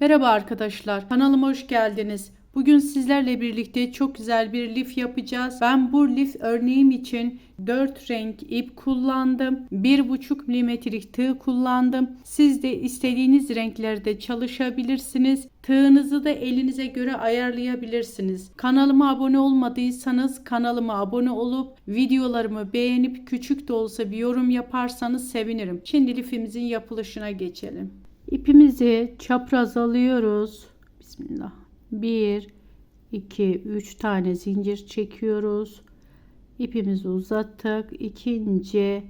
Merhaba arkadaşlar, kanalıma hoş geldiniz. Bugün sizlerle birlikte çok güzel bir lif yapacağız. Ben bu lif örneğim için 4 renk ip kullandım. 1,5 milimetrelik tığ kullandım. Siz de istediğiniz renklerde çalışabilirsiniz. Tığınızı da elinize göre ayarlayabilirsiniz. Kanalıma abone olmadıysanız kanalıma abone olup videolarımı beğenip küçük de olsa bir yorum yaparsanız sevinirim. Şimdi lifimizin yapılışına geçelim. İpimizi çapraz alıyoruz. Bismillah. 1 2 3 tane zincir çekiyoruz. İpimizi uzattık. İkinci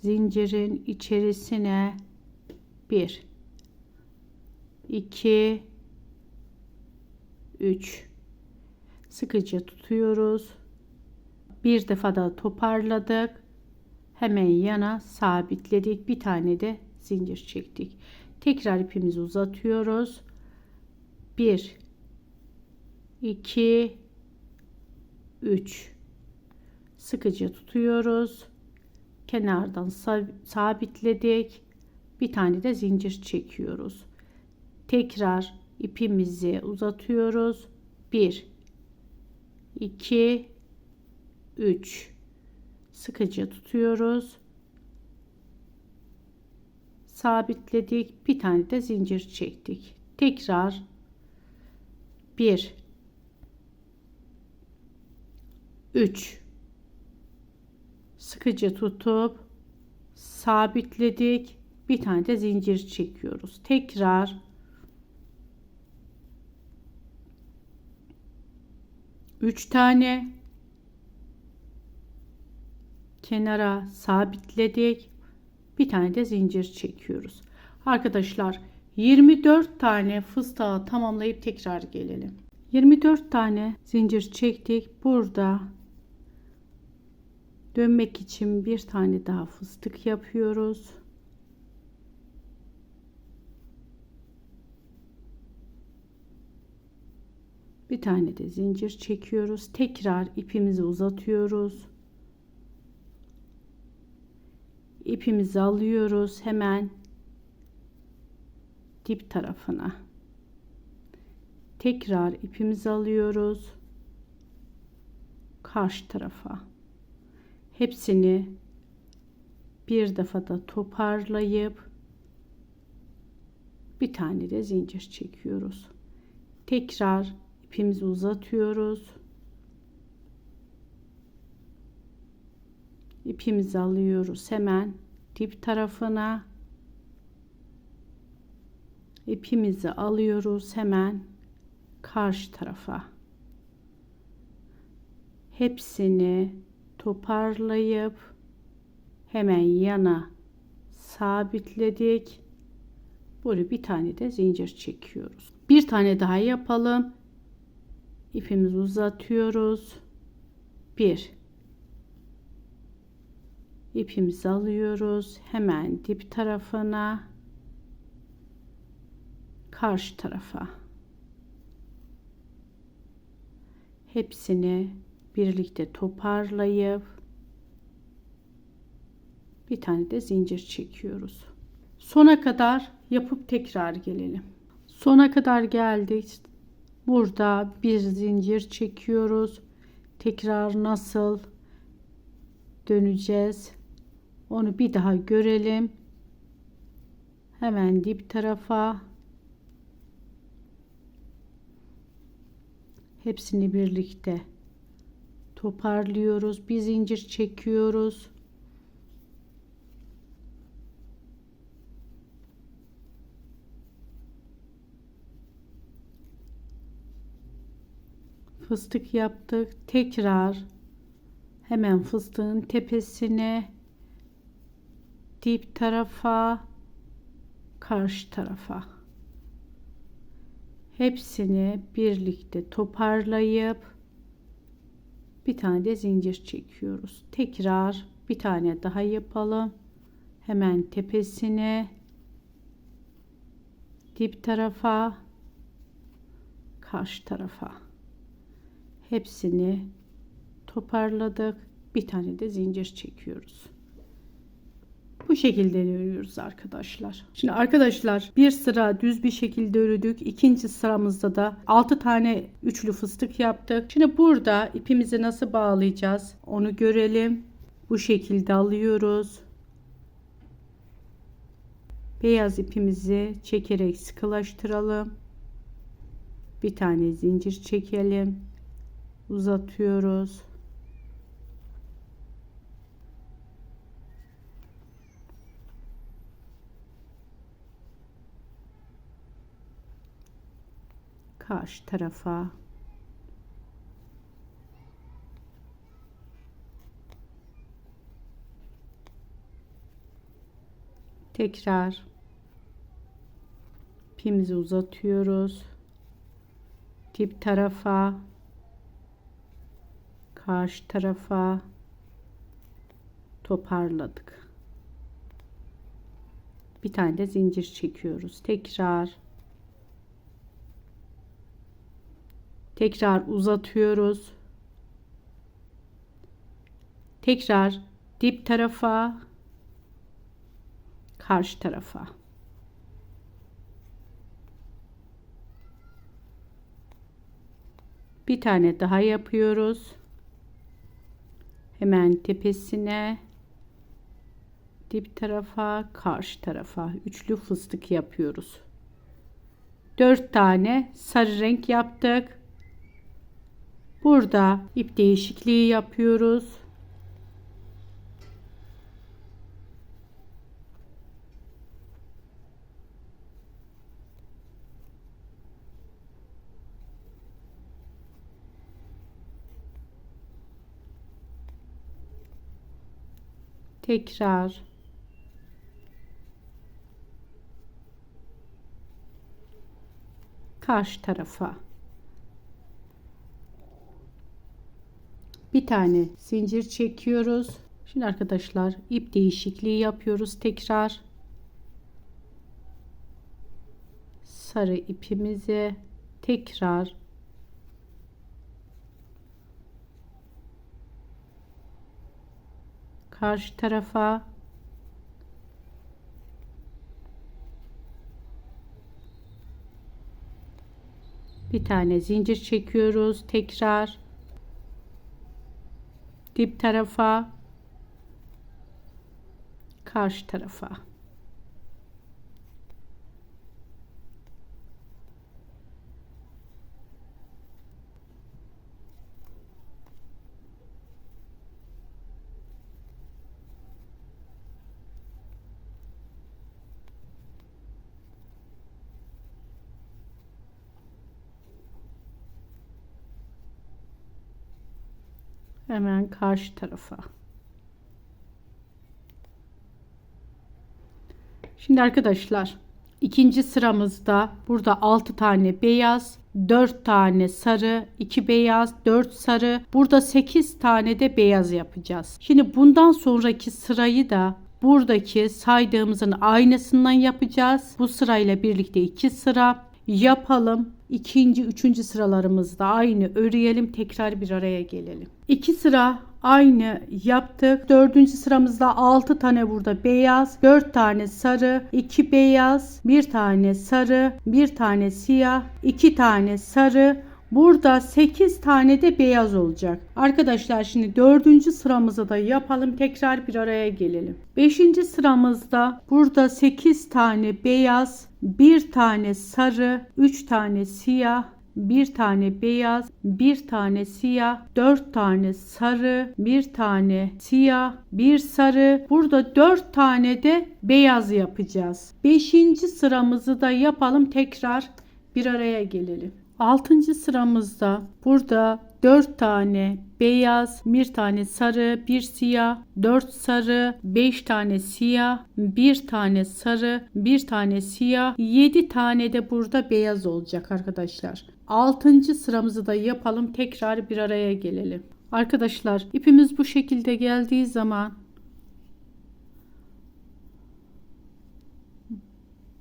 zincirin içerisine 1 2 3 sıkıca tutuyoruz. Bir defa da toparladık. Hemen yana sabitledik. Bir tane de zincir çektik. Tekrar ipimizi uzatıyoruz. 1 2 3 sıkıca tutuyoruz. Kenardan sabitledik. Bir tane de zincir çekiyoruz. Tekrar ipimizi uzatıyoruz. 1 2 3 sıkıca tutuyoruz sabitledik. Bir tane de zincir çektik. Tekrar 1 3 sıkıca tutup sabitledik. Bir tane de zincir çekiyoruz. Tekrar 3 tane kenara sabitledik bir tane de zincir çekiyoruz. Arkadaşlar 24 tane fıstığı tamamlayıp tekrar gelelim. 24 tane zincir çektik. Burada dönmek için bir tane daha fıstık yapıyoruz. Bir tane de zincir çekiyoruz. Tekrar ipimizi uzatıyoruz. İpimizi alıyoruz hemen dip tarafına. Tekrar ipimizi alıyoruz karşı tarafa. Hepsini bir defada toparlayıp bir tane de zincir çekiyoruz. Tekrar ipimizi uzatıyoruz ipimizi alıyoruz hemen dip tarafına. İpimizi alıyoruz hemen karşı tarafa. Hepsini toparlayıp hemen yana sabitledik. Buraya bir tane de zincir çekiyoruz. Bir tane daha yapalım. İpimizi uzatıyoruz. Bir ipimizi alıyoruz. Hemen dip tarafına karşı tarafa. Hepsini birlikte toparlayıp bir tane de zincir çekiyoruz. Sona kadar yapıp tekrar gelelim. Sona kadar geldik. Burada bir zincir çekiyoruz. Tekrar nasıl döneceğiz onu bir daha görelim. Hemen dip tarafa hepsini birlikte toparlıyoruz. Bir zincir çekiyoruz. Fıstık yaptık. Tekrar hemen fıstığın tepesine dip tarafa karşı tarafa. Hepsini birlikte toparlayıp bir tane de zincir çekiyoruz. Tekrar bir tane daha yapalım. Hemen tepesine dip tarafa karşı tarafa. Hepsini toparladık. Bir tane de zincir çekiyoruz Bu şekilde örüyoruz arkadaşlar. Şimdi arkadaşlar bir sıra düz bir şekilde ördük. İkinci sıramızda da 6 tane üçlü fıstık yaptık. Şimdi burada ipimizi nasıl bağlayacağız onu görelim. Bu şekilde alıyoruz. Beyaz ipimizi çekerek sıkılaştıralım. Bir tane zincir çekelim. Uzatıyoruz. Karşı tarafa. Tekrar ipimizi uzatıyoruz. Dip tarafa karşı tarafa toparladık. Bir tane de zincir çekiyoruz. Tekrar tekrar uzatıyoruz. Tekrar dip tarafa karşı tarafa. Bir tane daha yapıyoruz. Hemen tepesine dip tarafa karşı tarafa. Üçlü fıstık yapıyoruz. 4 tane sarı renk yaptık burada ip değişikliği yapıyoruz. Tekrar. Karşı tarafa bir tane zincir çekiyoruz. Şimdi arkadaşlar ip değişikliği yapıyoruz tekrar. Sarı ipimizi tekrar. Karşı tarafa. Bir tane zincir çekiyoruz tekrar dip tarafa karşı tarafa hemen karşı tarafa. Şimdi arkadaşlar ikinci sıramızda burada 6 tane beyaz, 4 tane sarı, 2 beyaz, 4 sarı. Burada 8 tane de beyaz yapacağız. Şimdi bundan sonraki sırayı da buradaki saydığımızın aynısından yapacağız. Bu sırayla birlikte 2 sıra yapalım. İkinci, üçüncü sıralarımızda aynı öreyelim. Tekrar bir araya gelelim. İki sıra aynı yaptık. Dördüncü sıramızda 6 tane burada beyaz, 4 tane sarı, 2 beyaz, 1 tane sarı, 1 tane siyah, 2 tane sarı, Burada 8 tane de beyaz olacak. Arkadaşlar şimdi 4. sıramızı da yapalım. Tekrar bir araya gelelim. 5. sıramızda burada 8 tane beyaz, 1 tane sarı, 3 tane siyah, bir tane beyaz, bir tane siyah, dört tane sarı, bir tane siyah, bir sarı. Burada dört tane de beyaz yapacağız. Beşinci sıramızı da yapalım. Tekrar bir araya gelelim. Altıncı sıramızda burada 4 tane beyaz, bir tane sarı, bir siyah, 4 sarı, 5 tane siyah, bir tane sarı, bir tane siyah, 7 tane de burada beyaz olacak arkadaşlar. 6. sıramızı da yapalım. Tekrar bir araya gelelim. Arkadaşlar ipimiz bu şekilde geldiği zaman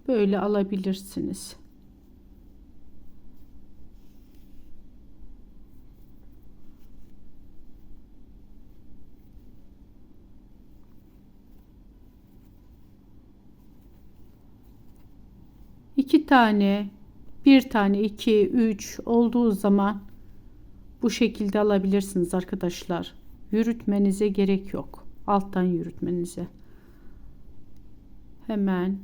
böyle alabilirsiniz. İki tane, bir tane, iki, üç olduğu zaman bu şekilde alabilirsiniz arkadaşlar. Yürütmenize gerek yok. Alttan yürütmenize. Hemen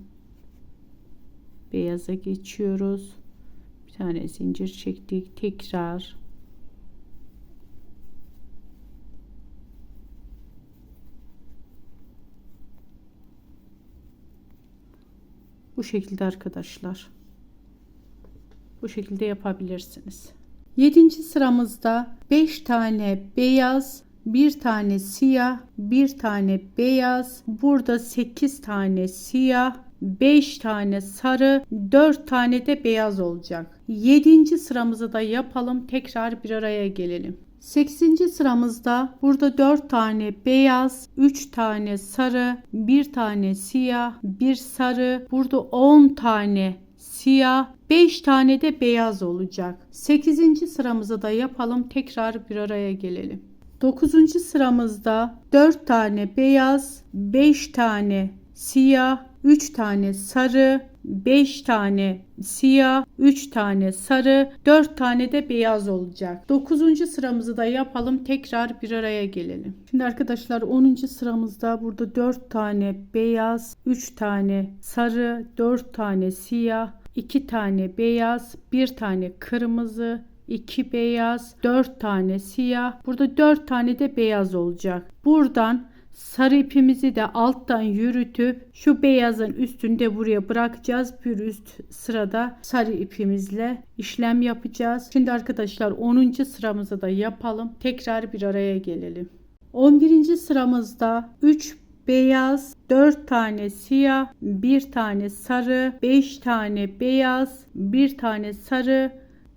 beyaza geçiyoruz. Bir tane zincir çektik. Tekrar Bu şekilde arkadaşlar. Bu şekilde yapabilirsiniz. 7. sıramızda 5 tane beyaz, bir tane siyah, bir tane beyaz, burada 8 tane siyah, 5 tane sarı, 4 tane de beyaz olacak. 7. sıramızı da yapalım. Tekrar bir araya gelelim. 8. sıramızda burada 4 tane beyaz, 3 tane sarı, 1 tane siyah, 1 sarı, burada 10 tane siyah, 5 tane de beyaz olacak. 8. sıramızı da yapalım. Tekrar bir araya gelelim. 9. sıramızda 4 tane beyaz, 5 tane siyah, 3 tane sarı, 5 tane siyah, 3 tane sarı, 4 tane de beyaz olacak. 9. sıramızı da yapalım. Tekrar bir araya gelelim. Şimdi arkadaşlar 10. sıramızda burada 4 tane beyaz, 3 tane sarı, 4 tane siyah, 2 tane beyaz, 1 tane kırmızı, 2 beyaz, 4 tane siyah. Burada 4 tane de beyaz olacak. Buradan sarı ipimizi de alttan yürütüp şu beyazın üstünde buraya bırakacağız. Bir üst sırada sarı ipimizle işlem yapacağız. Şimdi arkadaşlar 10. sıramızı da yapalım. Tekrar bir araya gelelim. 11. sıramızda 3 beyaz, 4 tane siyah, 1 tane sarı, 5 tane beyaz, 1 tane sarı,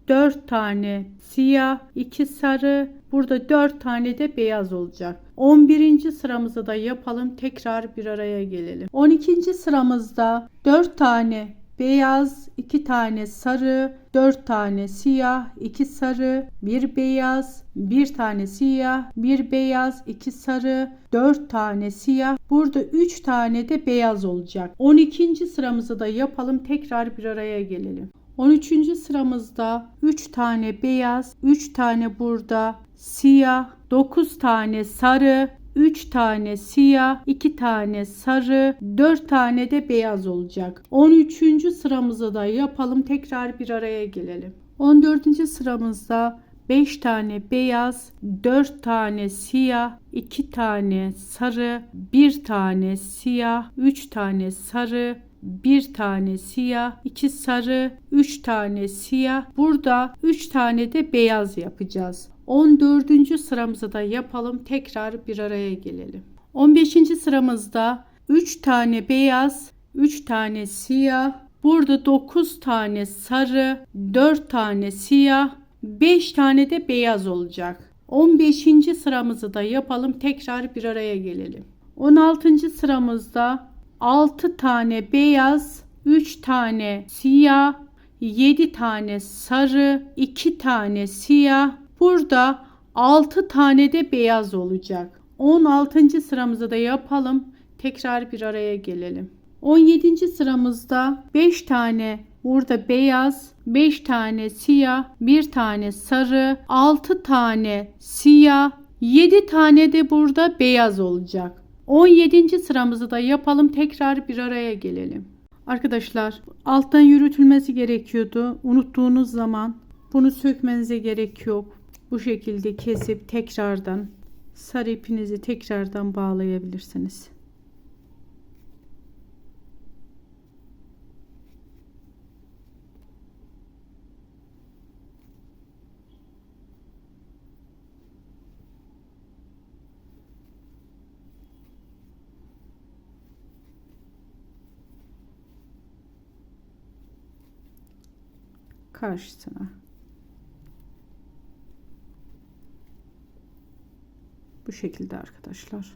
4 tane siyah, 2 sarı, burada 4 tane de beyaz olacak. 11. sıramızı da yapalım. Tekrar bir araya gelelim. 12. sıramızda 4 tane beyaz, 2 tane sarı, 4 tane siyah, 2 sarı, 1 beyaz, 1 tane siyah, 1 beyaz, 2 sarı, 4 tane siyah. Burada 3 tane de beyaz olacak. 12. sıramızı da yapalım. Tekrar bir araya gelelim. 13. sıramızda 3 tane beyaz, 3 tane burada siyah, 9 tane sarı, 3 tane siyah, 2 tane sarı, 4 tane de beyaz olacak. 13. sıramızı da yapalım. Tekrar bir araya gelelim. 14. sıramızda 5 tane beyaz, 4 tane siyah, 2 tane sarı, 1 tane siyah, 3 tane sarı, bir tane siyah, iki sarı, üç tane siyah. Burada üç tane de beyaz yapacağız. 14. sıramızı da yapalım. Tekrar bir araya gelelim. 15. sıramızda 3 tane beyaz, 3 tane siyah, burada 9 tane sarı, 4 tane siyah, 5 tane de beyaz olacak. 15. sıramızı da yapalım. Tekrar bir araya gelelim. 16. sıramızda 6 tane beyaz, 3 tane siyah, 7 tane sarı, 2 tane siyah. Burada 6 tane de beyaz olacak. 16. sıramızı da yapalım. Tekrar bir araya gelelim. 17. sıramızda 5 tane burada beyaz, 5 tane siyah, 1 tane sarı, 6 tane siyah, 7 tane de burada beyaz olacak. 17. sıramızı da yapalım. Tekrar bir araya gelelim. Arkadaşlar alttan yürütülmesi gerekiyordu. Unuttuğunuz zaman bunu sökmenize gerek yok. Bu şekilde kesip tekrardan sarı ipinizi tekrardan bağlayabilirsiniz. karşısına. Bu şekilde arkadaşlar.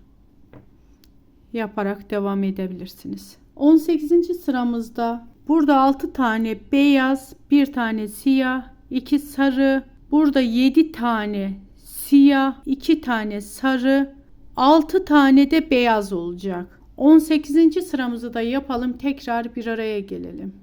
Yaparak devam edebilirsiniz. 18. sıramızda burada 6 tane beyaz, 1 tane siyah, 2 sarı, burada 7 tane siyah, 2 tane sarı, 6 tane de beyaz olacak. 18. sıramızı da yapalım. Tekrar bir araya gelelim.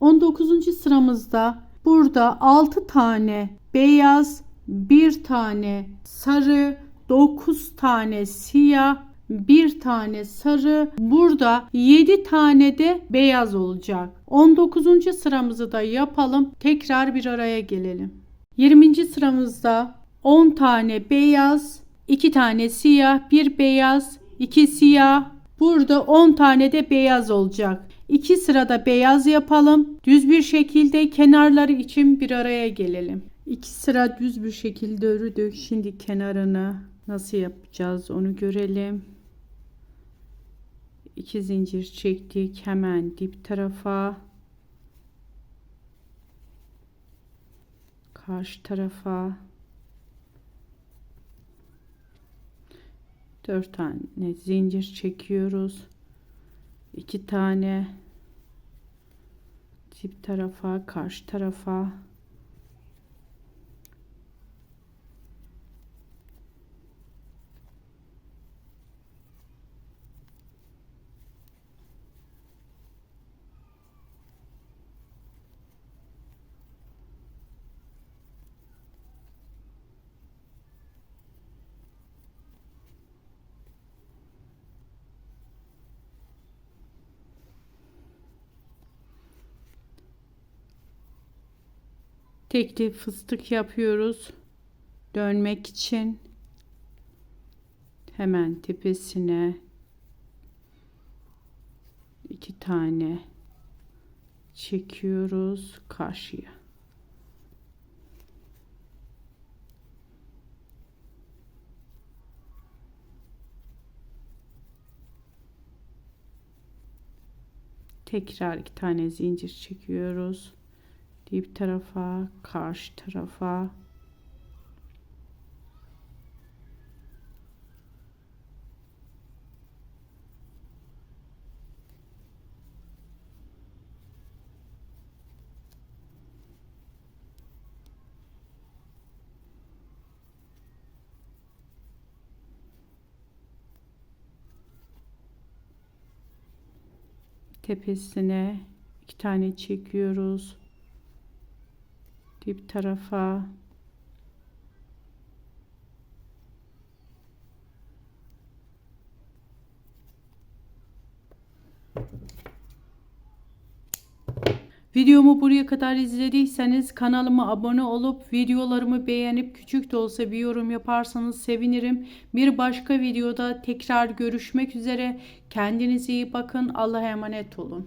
19. sıramızda burada 6 tane beyaz, 1 tane sarı, 9 tane siyah, 1 tane sarı, burada 7 tane de beyaz olacak. 19. sıramızı da yapalım. Tekrar bir araya gelelim. 20. sıramızda 10 tane beyaz, 2 tane siyah, 1 beyaz, 2 siyah. Burada 10 tane de beyaz olacak. 2 sırada beyaz yapalım. Düz bir şekilde kenarları için bir araya gelelim. 2 sıra düz bir şekilde ördük. Şimdi kenarını nasıl yapacağız onu görelim. 2 zincir çektik hemen dip tarafa. Karşı tarafa. 4 tane zincir çekiyoruz. 2 tane dip tarafa, karşı tarafa. Tekli fıstık yapıyoruz. Dönmek için hemen tepesine iki tane çekiyoruz karşıya. Tekrar iki tane zincir çekiyoruz dip tarafa, karşı tarafa. tepesine iki tane çekiyoruz dip tarafa Videomu buraya kadar izlediyseniz kanalıma abone olup videolarımı beğenip küçük de olsa bir yorum yaparsanız sevinirim. Bir başka videoda tekrar görüşmek üzere. Kendinize iyi bakın. Allah'a emanet olun.